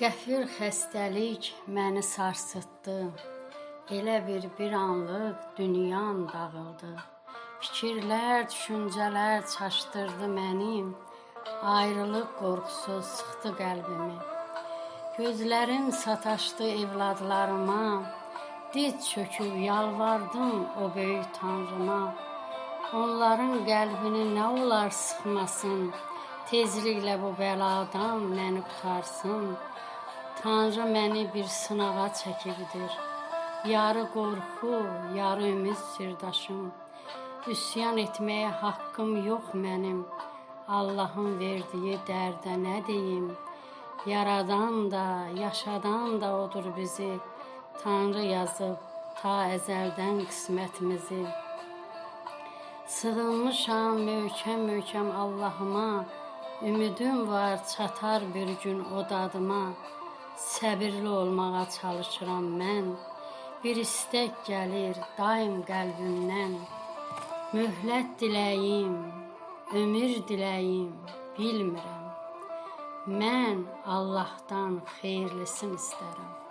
Qəfir xəstəlik məni sarsıtdı. Elə bir bir anlıq dünyam dağıldı. Fikirlər, düşüncələr çaşdırdı məni. Ayrılıq qorxusu sıxdı qəlbimi. Gözlərim sataşdı evladlarıma. Diz çöküb yalvardım o böyük Tanrıma. Onların qəlbini nə olar sıxmasın. Tezliklə bu bəladan məni qurtarsın. Tanrı məni bir sınağa çəkibdir. Yarı qorxu, yarı ümid sirdaşım. Üsyan etməyə haqqım yox mənim. Allahın verdiyi dərdə nə deyim? Yaradan da, yaşadan da odur bizi. Tanrı yazıb ta əzəldən qismətimizi. Sığınmışam möhkəm-möhkəm Allahıma. Ümidim var çatar bir gün o dadıma. Səbirli olmağa çalışıram mən. Bir istək gəlir daim qəlbimdən. Möhlət diləyim, ömür diləyim, bilmirəm. Mən Allahdan xeyirlisini istərəm.